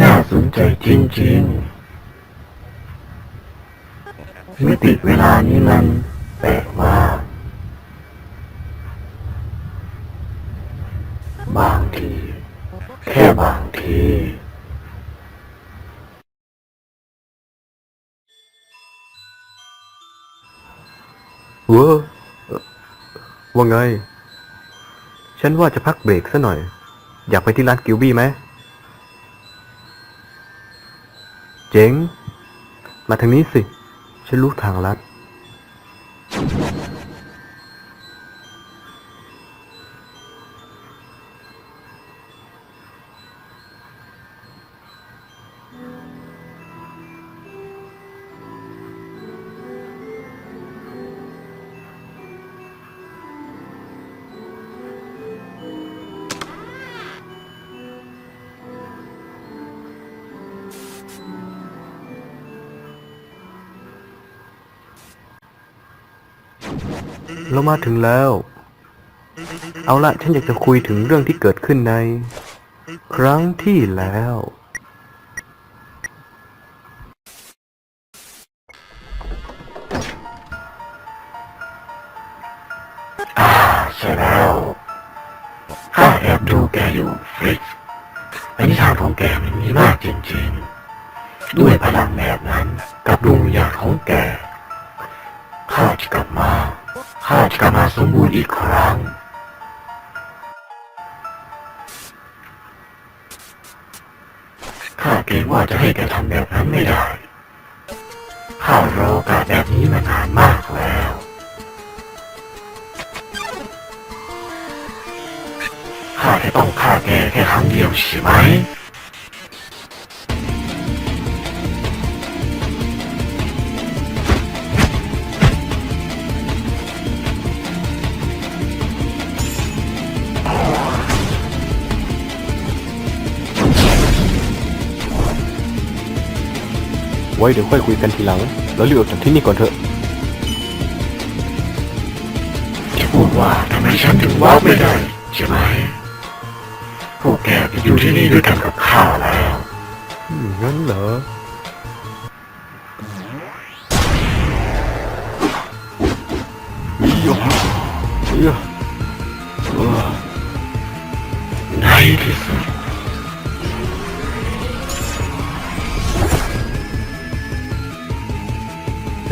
น่าสนใจจริงๆ มิติเวลานี้มันแปลกมากบางที แค่บางทีเวอเอ่อว่าไง ฉันว่าจะพักเบรกซะหน่อย อยากไปที่ร้านกิวบี้ไหม เจ๋ง มาทางนี้สิ ฉันรู้ทางลัด เรามาถึงแล้ว เอาละฉันอยากจะคุยถึงเรื่องที่เกิดขึ้นใน ครั้งที่แล้วอาใช่แล้วข้าแอบดูแกอยู่ฟริกซ์ปณิธานของแกมันมีมากจริงๆ ด้วยพลังแบบนั้นกับดวงวิญญาณของแก ข้าจะกลับมา ข้าจะกลับมาสมบูรณ์อีกครั้ง ข้าเกรงว่าจะให้แกทำแบบนั้นไม่ได้ ข้ารอโอกาสแบบนี้มานานมากแล้ว ข้าจะต้องฆ่าแกแค่ครั้งเดียวใช่ไหม ว้เดี๋ยวค่อยคุยกันทีหลัง แล้วรีบออกจากที่นี่ก่อนเถอะจะพูดว่าทำไมฉันถึงว้าวไม่ได้ใช่ไหมพวกแกไปอยู่ที่นี่ด้วยกันกับข้าแล้วอืมงั้นเหรออีหยอเอ้ยเอ้อในที่สุด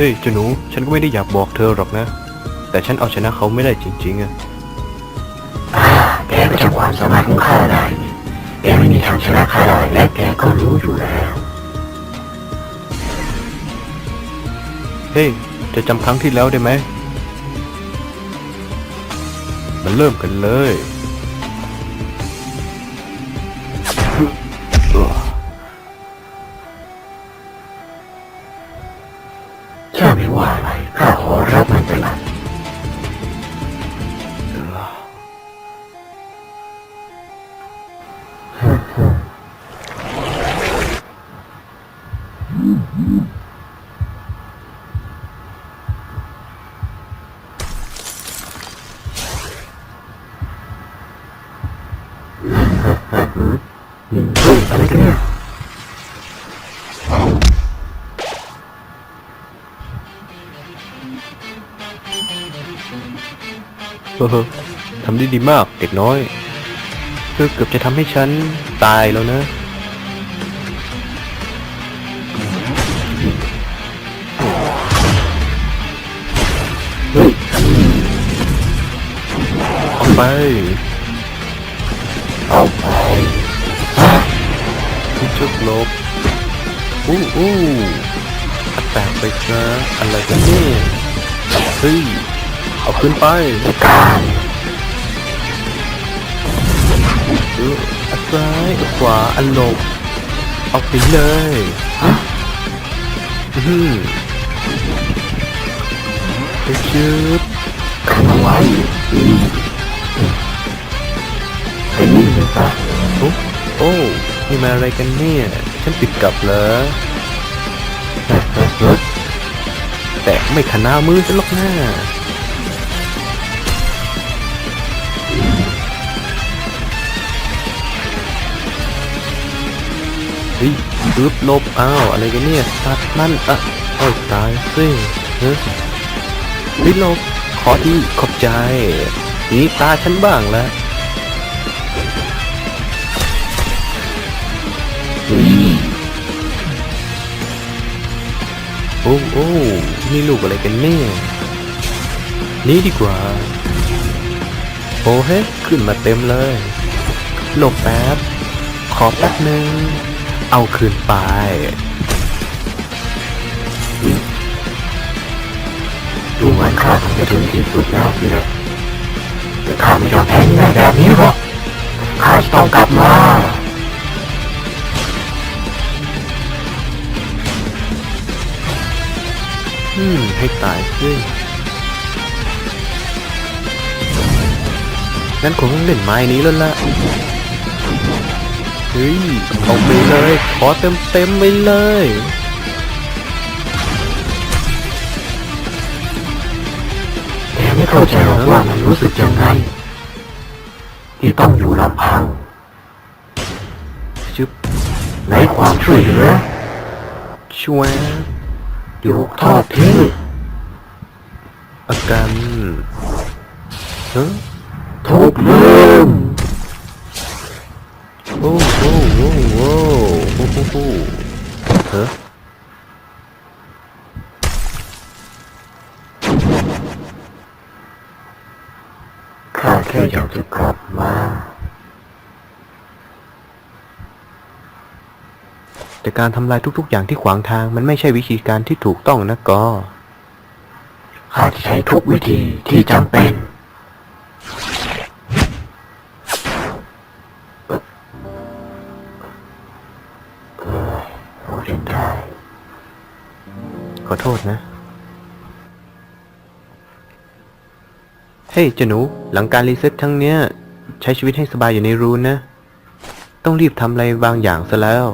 ฮ้ยเจ้าหนู ฉันก็ไม่ได้อยากบอกเธอหรอกนะ แต่ฉันเอาชนะเขาไม่ได้จริงๆอะอ่าแกก็จะความสามารถของข้าได้นี่แกไม่มีทางชนะข้าได้และแกก็รู้อยู่แล้ว เฮ้ยจะจำครั้งที่แล้วได้ไหม มันเริ่มกันเลย อะไรกันเนี่ยเฮ้อทำได้ดีมากเด็กน้อยเธอเกือบจะทำให้ฉันตายแล้วนะเฮ้ยออกไปเอาไป ชุดลบอู้อู้อแตกไปซะอะไรกันนี่เฮ้ยเอาขึ้นไปเอออัดซ้ายขวาอันหลบเอาไปเลยฮะอื้อหือไปชืบกันเอาไว้อืมเป็นนี่หรือเล่าโอ้โอ้ นี่มาอะไรกันเนี่ย ฉันติดกลับเหรอแต่ไม่ขนามือฉันหรอกนะอึบลบอ้าว อะไรกันเนี่ย ตัดมันอะเอ้ยตายสิเฮ้ยเฮ้ยลบขอที่ขอบใจนี่ตาฉันบ้างแล้ว โอ้โอ้นี่ลูกอะไรกันเนี่ยนี่ดีกว่า โอ้เฮ้ยขึ้นมาเต็มเลยหลบแป๊บ ขอแป๊บหนึ่ง เอาคืนไปดูเหมือนข้าคงจะถึงที่สุดแล้วสินะแต่ข้าไม่ยอมแพ้ง่ายแบบนี้หรอกข้าจะต้องกลับมา อืม ให้ตายสิงั้นคงต้องเล่นไม้นี้แล้วล่ะ เฮ้ย เอาไปเลย ขอเต็มเต็มๆไปเลยแต่ไม่เข้าใจหรอกว่ามันรู้สึกยังไง ที่ต้องอยู่ลำพังชึบในความช่วยเหลือช่วย อยู่ทอดทิ้งอาการเฮ้ยทุกลืมโอ้โหโอ้โหโอ้โหโอ้โหเฮ้ยข้าแค่อยากจะกลับมา การทำลายทุก ๆ อย่างที่ขวางทางมันไม่ใช่วิธีการที่ถูกต้องนะก็ข้าจะใช้ทุกวิธีที่จำเป็นเออเราเล่นได้ขอโทษนะ เฮ้ยเจ้าหนู หลังการรีเซ็ตครั้งเนี้ย ใช้ชีวิตให้สบายอยู่ในรูนนะ ต้องรีบทำอะไรบางอย่างซะแล้ว